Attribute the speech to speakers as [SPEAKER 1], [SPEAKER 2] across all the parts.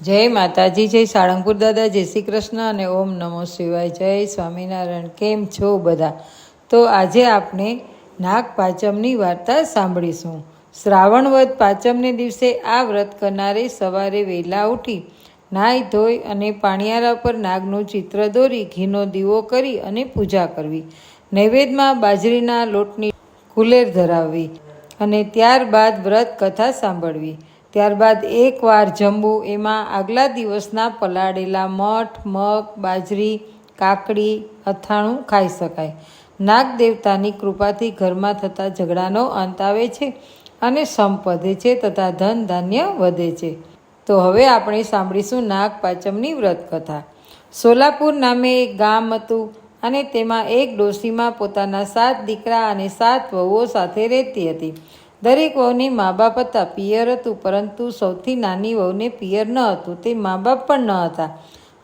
[SPEAKER 1] જય માતાજી, જય સાળંગપુર દાદા, જય શ્રી કૃષ્ણ અને ઓમ નમો શિવાય. જય સ્વામિનારાયણ, કેમ છો બધા? તો આજે આપણે નાગ પાંચમની વાર્તા સાંભળીશું. શ્રાવણ વદ પાંચમને દિવસે આ વ્રત કરનારે સવારે વહેલા ઉઠી નાહી ધોઈ અને પાણિયારા પર નાગનું ચિત્ર દોરી, ઘીનો દીવો કરી અને પૂજા કરવી. નૈવેદ્યમાં બાજરીના લોટની કુલેર ધરાવવી અને ત્યારબાદ વ્રત કથા સાંભળવી. ત્યારબાદ એકવાર જમવું એમાં આગલા દિવસના પલાળેલા મઠ, મગ, બાજરી, કાકડી, અથાણું ખાઈ શકાય. નાગ દેવતાની કૃપાથી ઘરમાં થતા ઝઘડાનો અંત આવે છે અને સંપદે છે તથા ધન ધાન્ય વધે છે. તો હવે આપણે સાંભળીશું નાગ પાંચમની વ્રત કથા સોલાપુર નામે એક ગામ હતું અને તેમાં એક ડોશીમાં પોતાના સાત દીકરા અને સાત વહુઓ સાથે રહેતી હતી. દરેક વહુને મા બાપ હતા, પિયર હતું, પરંતુ સૌથી નાની વહુને પિયર ન હતું, તે મા બાપ પણ ન હતા.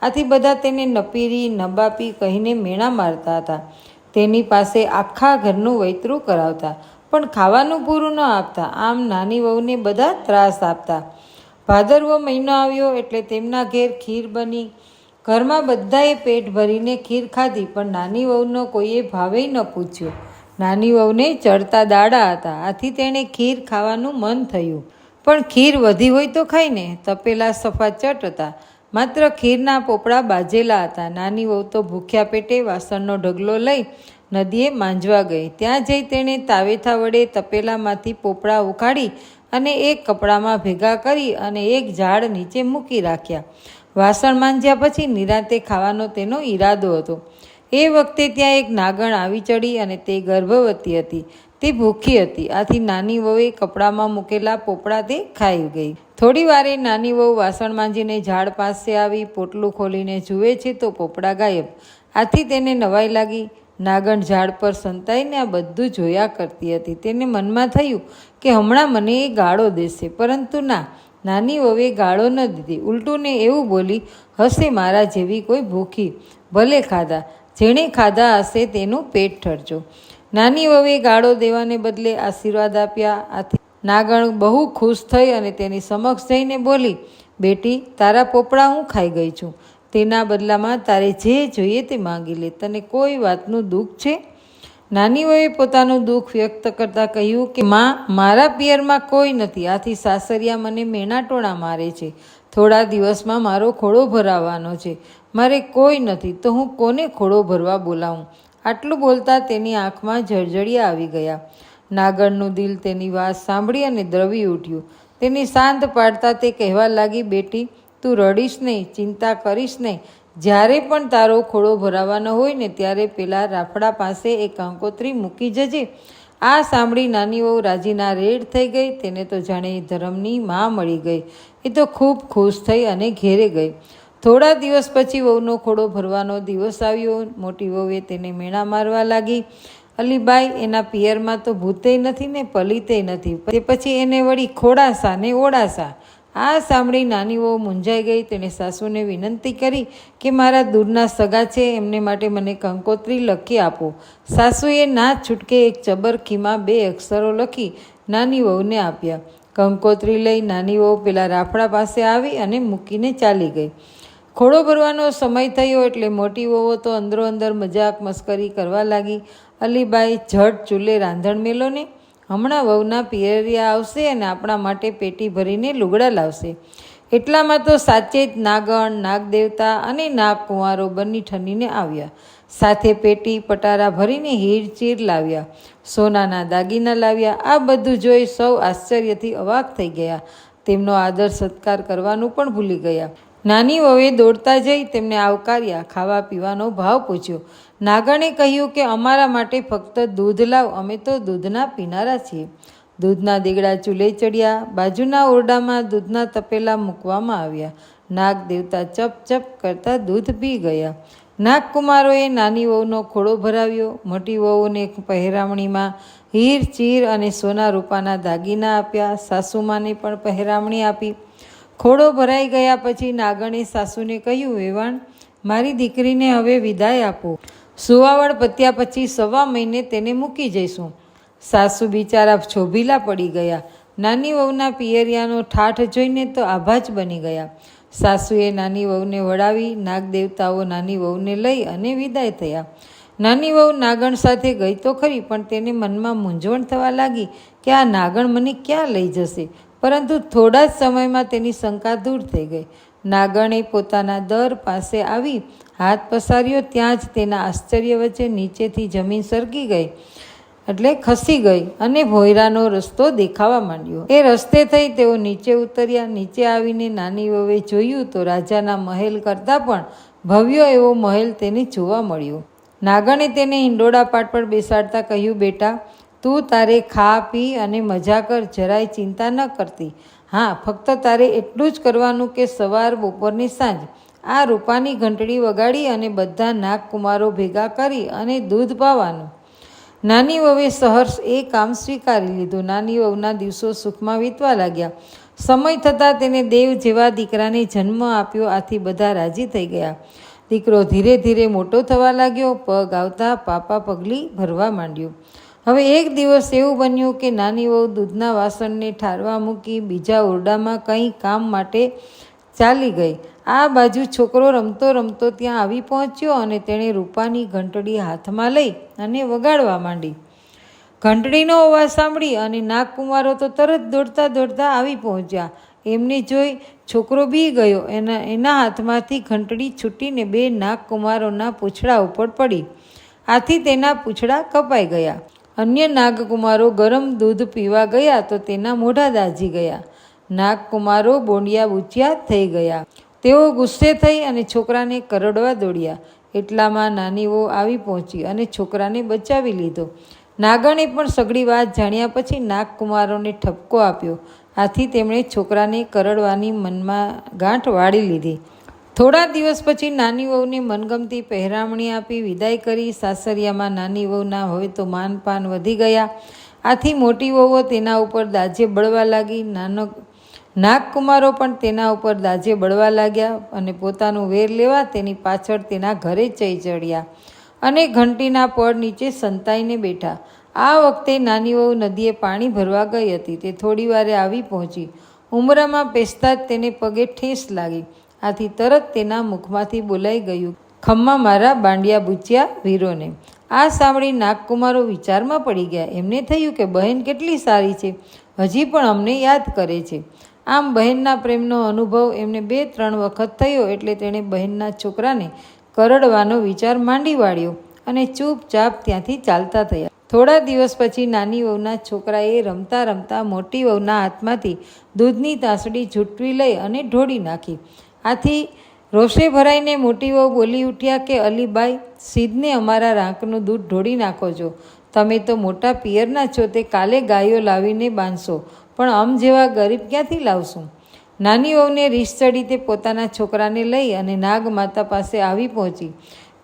[SPEAKER 1] આથી બધા તેને નપીરી, નબાપી કહીને મેણા મારતા હતા. તેની પાસે આખા ઘરનું વૈતરું કરાવતા, પણ ખાવાનું પૂરું ન આપતા, આમ નાની વહુને બધા ત્રાસ આપતા. ભાદરવો મહિનો આવ્યો એટલે તેમના ઘેર ખીર બની. ઘરમાં બધાએ પેટ ભરીને ખીર ખાધી, પણ નાની વહુનો કોઈએ ભાવે ન પૂછ્યો. નાની વહુને ચડતા દાડા હતા. આથી તેણે ખીર ખાવાનું મન થયું. પણ ખીર વધી હોય તો ખાઈને તપેલા સફા ચટ હતા. માત્ર ખીરના પોપડા બાજેલા હતા. નાની વહુ તો ભૂખ્યા પેટે વાસણનો ઢગલો લઈ નદીએ માંજવા ગઈ. ત્યાં જઈ તેણે તાવેથા વડે તપેલામાંથી પોપડા ઉખાડી અને એક કપડામાં ભેગા કરી અને એક ઝાડ નીચે મૂકી રાખ્યા. વાસણ માંજ્યા પછી નિરાતે ખાવાનો તેનો ઈરાદો હતો. એ વખતે ત્યાં એક નાગણ આવી ચડી અને તે ગર્ભવતી હતી. તે ભૂખી હતી. આથી નાની વહુએ કપડામાં મૂકેલા પોપડા તે ખાઈ ગઈ. થોડી વારે નાની વહુ વાસણ માંજીને ઝાડ પાસે આવી, પોટલું ખોલીને જુએ છે તો પોપડા ગાયબ. આથી તેને નવાઈ લાગી. નાગણ ઝાડ પર સંતાઈને આ બધું જોયા કરતી હતી. તેને મનમાં થયું કે હમણાં મને એ ગાળો દેશે. પરંતુ ના, નાની વહુએ ગાળો ન દીધી. ઉલટું ને એવું બોલી, હશે મારા જેવી કોઈ ભૂખી. ભલે ખાધા. જેણે ખાધા હશે તેનું પેટ ઠરજો. નાની વવે ગાળો દેવાને બદલે આશીર્વાદ આપ્યા. આથી નાગણ બહુ ખુશ થઈ અને તેની સમક્ષ જઈને બોલી, બેટી, તારા પોપડા હું ખાઈ ગઈ છું. તેના બદલામાં તારે જે જોઈએ તે માંગી લે. તને કોઈ વાતનું દુઃખ છે? નાની વયે પોતાનું દુઃખ વ્યક્ત કરતાં કહ્યું કે, માં, મારા પિયરમાં કોઈ નથી. આથી સાસરિયા મને મેણાટોણા મારે છે. થોડા દિવસમાં મારો ખોળો ભરાવાનો છે. મારે કોઈ નથી, તો હું કોને ખોડો ભરવા બોલાવું? આટલું બોલતા તેની આંખમાં જળજળિયા આવી ગયા. નાગરનું દિલ તેની વાત સાંભળી અને દ્રવી ઉઠ્યું. તેની શાંત પાડતા તે કહેવા લાગી, બેટી, તું રડીશ નહીં, ચિંતા કરીશ નહીં. જ્યારે પણ તારો ખોળો ભરાવાનો હોય ને ત્યારે પેલા રાફડા પાસે એક કંકોત્રી મૂકી જજે. આ સાંભળી નાની વહુ રાજીના રેડ થઈ ગઈ, તેને તો જાણે ધર્મની માં મળી ગઈ. એ તો ખૂબ ખુશ થઈ અને ઘેરે ગઈ. થોડા દિવસ પછી વહુનો ખોડો ભરવાનો દિવસ આવ્યો. મોટી વહુએ તેને મેણા મારવા લાગી. અલીબાઈ, એના પિયરમાં તો ભૂતે નથી ને પલિતે નથી. તે પછી એને વળી ખોડાસા ને ઓડાસા. આ સાંભળી નાની વહુ મૂંઝાઈ ગઈ. તેણે સાસુને વિનંતી કરી કે, મારા દૂરના સગા છે, એમને માટે મને કંકોત્રી લખી આપો. સાસુએ ના છૂટકે એક ચબરખીમાં બે અક્ષરો લખી નાની વહુને આપ્યા. કંકોત્રી લઈ નાની વહુ પેલા રાફડા પાસે આવી અને મૂકીને ચાલી ગઈ. ખોડો ભરવાનો સમય થયો એટલે મોટી વહુઓ તો અંદરો અંદર મજાક મસ્કરી કરવા લાગી. અલીબાઈ ઝટ ચૂલે રાંધણ મેલો ને હમણાં વહુના પિયરિયા આવશે અને આપણા માટે પેટી ભરીને લુગડા લાવશે. એટલામાં તો સાચે જ નાગણ, નાગદેવતા અને નાગ કુંવારો બંને ઠનીને આવ્યા. સાથે પેટી, પટારા ભરીને હીરચીર લાવ્યા. સોનાના દાગીના લાવ્યા. આ બધું જોઈ સૌ આશ્ચર્યથી અવાક થઈ ગયા. તેમનો આદર સત્કાર કરવાનું પણ ભૂલી ગયા. નાની વહુએ દોડતા જઈ તેમને આવકાર્યા, ખાવા પીવાનો ભાવ પૂછ્યો. નાગણે કહ્યું કે, અમારા માટે ફક્ત દૂધ લાવ, અમે તો દૂધના પીનારા છીએ. દૂધના દીગડા ચૂલે ચડ્યા, બાજુના ઓરડામાં દૂધના તપેલા મૂકવામાં આવ્યા. નાગ દેવતા ચપ ચપ કરતા દૂધ પી ગયા. નાગકુમારોએ નાની વહુનો ખોળો ભરાવ્યો. મોટી વહુને પહેરામણીમાં હીર, ચીર અને સોના રૂપાના દાગીના આપ્યા. સાસુમાને પણ પહેરામણી આપી. ખોડો ભરાઈ ગયા પછી નાગણે સાસુને કહ્યું, વેવાણ, મારી દીકરીને હવે વિદાય આપો. સુવાવડ પત્યા પછી સવા મહિને તેને મૂકી જઈશું. સાસુ બિચારા છોભીલા પડી ગયા. નાની વહુના પિયરિયાનો ઠાઠ જોઈને તો આભા જ બની ગયા. સાસુએ નાની વહુને વળાવી નાગ દેવતાઓ નાની વહુને લઈ અને વિદાય થયા. નાની વહુ નાગણ સાથે ગઈ તો ખરી, પણ તેને મનમાં મૂંઝવણ થવા લાગી કે આ નાગણ મને ક્યાં લઈ જશે? પરંતુ થોડા જ સમયમાં તેની શંકા દૂર થઈ ગઈ. નાગણે પોતાના દર પાસે આવી હાથ પસાર્યો, ત્યાં જ તેના આશ્ચર્ય વચ્ચે નીચેથી જમીન સરકી ગઈ એટલે ખસી ગઈ અને ભોયરાનો રસ્તો દેખાવા માંડ્યો. એ રસ્તે થઈ તેઓ નીચે ઉતર્યા. નીચે આવીને નાની વવે જોયું તો રાજાના મહેલ કરતાં પણ ભવ્ય એવો મહેલ તેને જોવા મળ્યો. નાગણે તેને હિંડોળા પાટ પર બેસાડતા કહ્યું, બેટા તું તારે ખા, પી અને મજા કર, જરાય ચિંતા ન કરતી. હા, ફક્ત તારે એટલું જ કરવાનું કે સવાર બપોરની સાંજ. આ રૂપાની ઘંટડી વગાડી અને બધા નાગકુમારો ભેગા કરી અને દૂધ પાવાનું. નાની વહુએ સહર્ષ એ કામ સ્વીકારી લીધું. નાની વહુના દિવસો સુખમાં વીતવા લાગ્યા. સમય થતાં તેને દેવ જેવા દીકરાને જન્મ આપ્યો. આથી બધા રાજી થઈ ગયા. દીકરો ધીરે ધીરે મોટો થવા લાગ્યો. પગ આવતા પાપા પગલી ભરવા માંડ્યો. હવે એક દિવસ એવું બન્યું કે નાની વહુ દૂધના વાસણને ઠારવા મૂકી બીજા ઓરડામાં કંઈ કામ માટે ચાલી ગઈ. આ બાજુ છોકરો રમતો રમતો ત્યાં આવી પહોંચ્યો અને તેણે રૂપાની ઘંટડી હાથમાં લઈ અને વગાડવા માંડી. ઘંટડીનો અવાજ સાંભળી અને નાગકુમારો તો તરત દોડતા દોડતા આવી પહોંચ્યા. એમને જોઈ છોકરો બી ગયો. એના એના હાથમાંથી ઘંટડી છૂટીને બે નાગકુમારોના પૂંછડા ઉપર પડી. આથી તેના પૂંછડા કપાઈ ગયા. અન્ય નાગકુમારો ગરમ દૂધ પીવા ગયા તો તેના મોઢા દાઝી ગયા. નાગકુમારો બોંડિયા બુચિયા થઈ ગયા. તેઓ ગુસ્સે થઈ અને છોકરાને કરડવા દોડ્યા. એટલામાં નાનીઓ આવી પહોંચી અને છોકરાને બચાવી લીધો. નાગણે પણ સગળી વાત જાણ્યા પછી નાગકુમારોને ઠપકો આપ્યો. આથી તેમણે છોકરાને કરડવાની મનમાં ગાંઠ વાળી લીધી. થોડા દિવસ પછી નાની વહુને મનગમતી પહેરામણી આપી વિદાય કરી. સાસરિયામાં નાની વહુના હવે તો માનપાન વધી ગયા. આથી મોટી વહુઓ તેના ઉપર દાજે બળવા લાગી. નાનો નાગકુમારો પણ તેના ઉપર દાજે બળવા લાગ્યા અને પોતાનું વેર લેવા તેની પાછળ તેના ઘરે ચઈ ચડ્યા અને ઘંટીના પડ નીચે સંતાઈને બેઠા. આ વખતે નાની વહુ નદીએ પાણી ભરવા ગઈ હતી. તે થોડી વારે આવી પહોંચી. ઉમરામાં પેસતા જ તેને પગે ઠેસ લાગી. આથી તરત તેના મુખમાંથી બોલાઈ ગયું. ખમ્મા મારા બાંડિયા બુચ્યા વીરોને. આ સાંભળી નાગકુમારો વિચારમાં પડી ગયા. એમને થયું કે બહેન કેટલી સારી છે. હજી પણ અમને યાદ કરે છે. આમ બહેનના પ્રેમનો અનુભવ એમને બે ત્રણ વખત થયો એટલે તેણે બહેનના છોકરાને કરડવાનો વિચાર માંડી વાળ્યો અને ચૂપચાપ ત્યાંથી ચાલતા થયા. થોડા દિવસ પછી નાની વહુના છોકરાએ રમતા રમતા મોટી વહુના હાથમાંથી દૂધની તાસડી ઝૂંટવી લઈ અને ઢોળી નાખી. આથી રોષે ભરાઈને મોટી વહુ બોલી ઉઠ્યા કે, અલીબાઈ, સીધને અમારા રાંકનું દૂધ ઢોળી નાખો છો તમે તો મોટા પિયરના છો, તે કાલે ગાયો લાવીને બાંધશો. પણ અમ જેવા ગરીબ ક્યાંથી લાવશું? નાની વહુને રીસ ચડી તે પોતાના છોકરાને લઈ અને નાગ માતા પાસે આવી પહોંચી.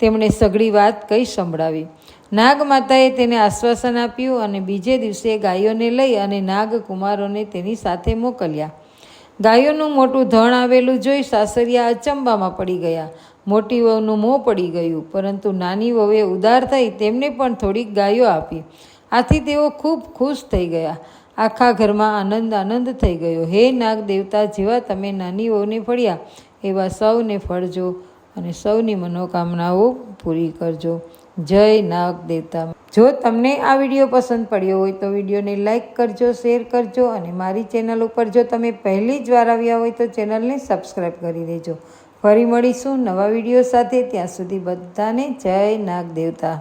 [SPEAKER 1] તેમણે સઘળી વાત કઈ સંભળાવી. નાગમાતાએ તેને આશ્વાસન આપ્યું અને બીજે દિવસે ગાયોને લઈ અને નાગકુમારોને તેની સાથે મોકલ્યા. ગાયોનું મોટું ધણ આવેલું જોઈ સાસરિયા અચંબામાં પડી ગયા. મોટી વહુનું મોં પડી ગયું, પરંતુ નાની વહુએ ઉદાર થઈ તેમને પણ થોડીક ગાયો આપી. આથી તેઓ ખૂબ ખુશ થઈ ગયા. આખા ઘરમાં આનંદ આનંદ થઈ ગયો. હે નાગ દેવતા, જેવા તમે નાની વહુને ફળ્યા, એવા સૌને ફળજો અને સૌની મનોકામનાઓ પૂરી કરજો. જય નાગ દેવતા જો તમને આ વીડિયો પસંદ પડ્યો હોય તો વિડીયોને લાઇક કરજો, શેર કરજો અને મારી ચેનલ ઉપર જો તમે પહેલી જ વાર આવ્યા હોય તો ચેનલને સબસ્ક્રાઈબ કરી દેજો. ફરી મળીશું નવા વીડિયો સાથે. ત્યાં સુધી બધાને જય નાગ દેવતા.